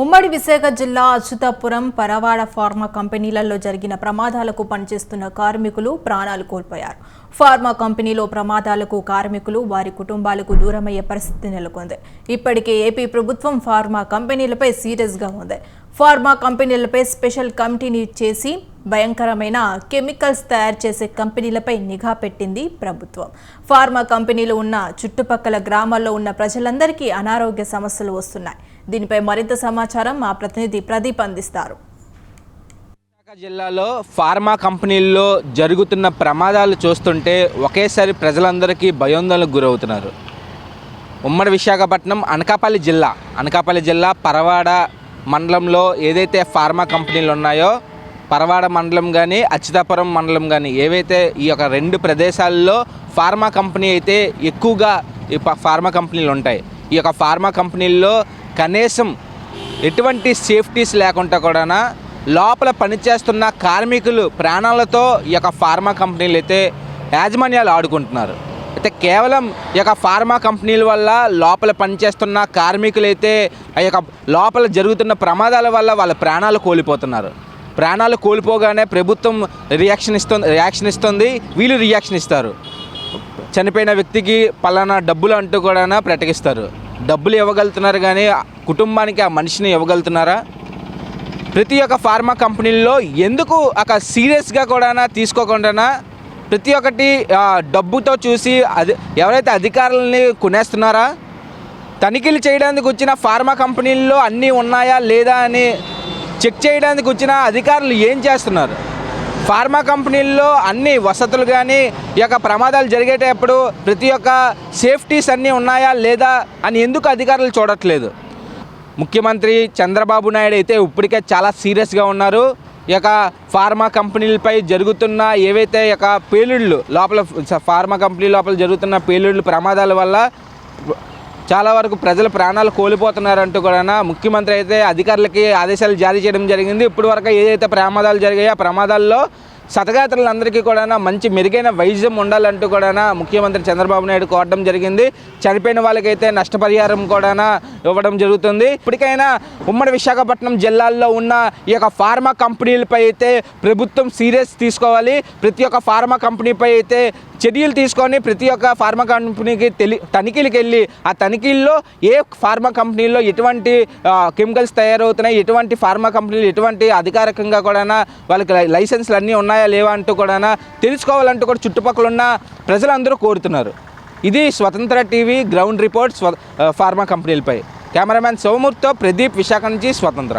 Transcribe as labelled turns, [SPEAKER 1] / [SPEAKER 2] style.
[SPEAKER 1] ఉమ్మడి విశాఖ జిల్లా అచ్యుతాపురం పరవాడ ఫార్మా కంపెనీలలో జరిగిన ప్రమాదాలకు పనిచేస్తున్న కార్మికులు ప్రాణాలు కోల్పోయారు. ఫార్మా కంపెనీలో ప్రమాదాలకు కార్మికులు వారి కుటుంబాలకు దూరమయ్యే పరిస్థితి నెలకొంది. ఇప్పటికే ఏపీ ప్రభుత్వం ఫార్మా కంపెనీలపై సీరియస్గా ఉంది. ఫార్మా కంపెనీలపై స్పెషల్ కమిటీని చేసి భయంకరమైన కెమికల్స్ తయారు చేసే కంపెనీలపై నిఘా పెట్టింది ప్రభుత్వం. ఫార్మా కంపెనీలు ఉన్న చుట్టుపక్కల గ్రామాల్లో ఉన్న ప్రజలందరికీ అనారోగ్య సమస్యలు వస్తున్నాయి. దీనిపై మరింత సమాచారం మా ప్రతినిధి ప్రదీప్ అందిస్తారు.
[SPEAKER 2] విశాఖ జిల్లాలో ఫార్మా కంపెనీల్లో జరుగుతున్న ప్రమాదాలు చూస్తుంటే ఒకేసారి ప్రజలందరికీ భయోందనలకు గురవుతున్నారు. ఉమ్మడి విశాఖపట్నం అనకాపల్లి జిల్లా అనకాపల్లి జిల్లా పరవాడ మండలంలో ఏదైతే ఫార్మా కంపెనీలు ఉన్నాయో పరవాడ మండలం కానీ అచ్యుతాపురం మండలం కానీ ఏవైతే ఈ యొక్క రెండు ప్రదేశాల్లో ఫార్మా కంపెనీ అయితే ఎక్కువగా ఈ ఫార్మా కంపెనీలు ఉంటాయి. ఈ యొక్క ఫార్మా కంపెనీల్లో కనీసం ఎటువంటి సేఫ్టీస్ లేకుండా కూడా లోపల పనిచేస్తున్న కార్మికులు ప్రాణాలతో ఈ యొక్క ఫార్మా కంపెనీలు అయితే యాజమాన్యాలు ఆడుకుంటున్నారు. అయితే కేవలం ఈ యొక్క ఫార్మా కంపెనీల వల్ల లోపల పనిచేస్తున్న కార్మికులైతే ఆ యొక్క లోపల జరుగుతున్న ప్రమాదాల వల్ల వాళ్ళ ప్రాణాలు కోల్పోతున్నారు. ప్రాణాలు కోల్పోగానే ప్రభుత్వం రియాక్షన్ ఇస్తుంది రియాక్షన్ ఇస్తుంది వీళ్ళు రియాక్షన్ ఇస్తారు. చనిపోయిన వ్యక్తికి పలానా డబ్బులు అంటూ కూడా ప్రకటిస్తారు. డబ్బులు ఇవ్వగలుగుతున్నారు కానీ ఆ కుటుంబానికి ఆ మనిషిని ఇవ్వగలుగుతున్నారా? ప్రతి ఒక్క ఫార్మా కంపెనీల్లో ఎందుకు ఒక సీరియస్గా కూడా తీసుకోకుండా ప్రతి ఒక్కటి డబ్బుతో చూసి అది ఎవరైతే అధికారులని కొనేస్తున్నారా తనిఖీలు చేయడానికి వచ్చిన ఫార్మా కంపెనీల్లో అన్నీ ఉన్నాయా లేదా అని చెక్ చేయడానికి వచ్చిన అధికారులు ఏం చేస్తున్నారు? ఫార్మా కంపెనీల్లో అన్ని వసతులు కానీ ఈ యొక్క ప్రమాదాలు జరిగేటప్పుడు ప్రతి ఒక్క సేఫ్టీస్ అన్నీ ఉన్నాయా లేదా అని ఎందుకు అధికారులు చూడట్లేదు? ముఖ్యమంత్రి చంద్రబాబు నాయుడు అయితే ఇప్పటికే చాలా సీరియస్గా ఉన్నారు. యొక్క ఫార్మా కంపెనీలపై జరుగుతున్న ఏవైతే యొక్క పేలుళ్ళు లోపల ఫార్మా కంపెనీ లోపల జరుగుతున్న పేలుళ్ళు ప్రమాదాల వల్ల చాలా వరకు ప్రజల ప్రాణాలు కోల్పోతున్నారంటూ కూడా ముఖ్యమంత్రి అయితే అధికారులకి ఆదేశాలు జారీ చేయడం జరిగింది. ఇప్పటివరకు ఏదైతే ప్రమాదాలు జరిగాయో ఆ ప్రమాదాల్లో సతగాత్రులందరికీ కూడా మంచి మెరుగైన వైద్యం ఉండాలంటూ కూడా ముఖ్యమంత్రి చంద్రబాబు నాయుడు కోరడం జరిగింది. చనిపోయిన వాళ్ళకైతే నష్టపరిహారం కూడా ఇవ్వడం జరుగుతుంది. ఇప్పటికైనా ఉమ్మడి విశాఖపట్నం జిల్లాల్లో ఉన్న ఈ యొక్క ఫార్మా కంపెనీలపై అయితే ప్రభుత్వం సీరియస్ తీసుకోవాలి. ప్రతి ఒక్క ఫార్మా కంపెనీపై అయితే చర్యలు తీసుకొని ప్రతి ఒక్క ఫార్మా కంపెనీకి తెలి తనిఖీలకు వెళ్ళి ఆ తనిఖీల్లో ఏ ఫార్మా కంపెనీలో ఎటువంటి కెమికల్స్ తయారవుతున్నాయి ఎటువంటి ఫార్మా కంపెనీలు ఎటువంటి అధికారికంగా కూడా వాళ్ళకి లైసెన్స్లు అన్నీ ఉన్నాయా లేవా అంటూ కూడా తెలుసుకోవాలంటూ కూడా చుట్టుపక్కల ఉన్న ప్రజలందరూ కోరుతున్నారు. ఇది స్వతంత్ర టీవీ గ్రౌండ్ రిపోర్ట్ స్వ ఫార్మా కంపెనీలపై. కెమెరామ్యాన్ సోమూర్తో ప్రదీప్ విశాఖ నుంచి స్వతంత్ర.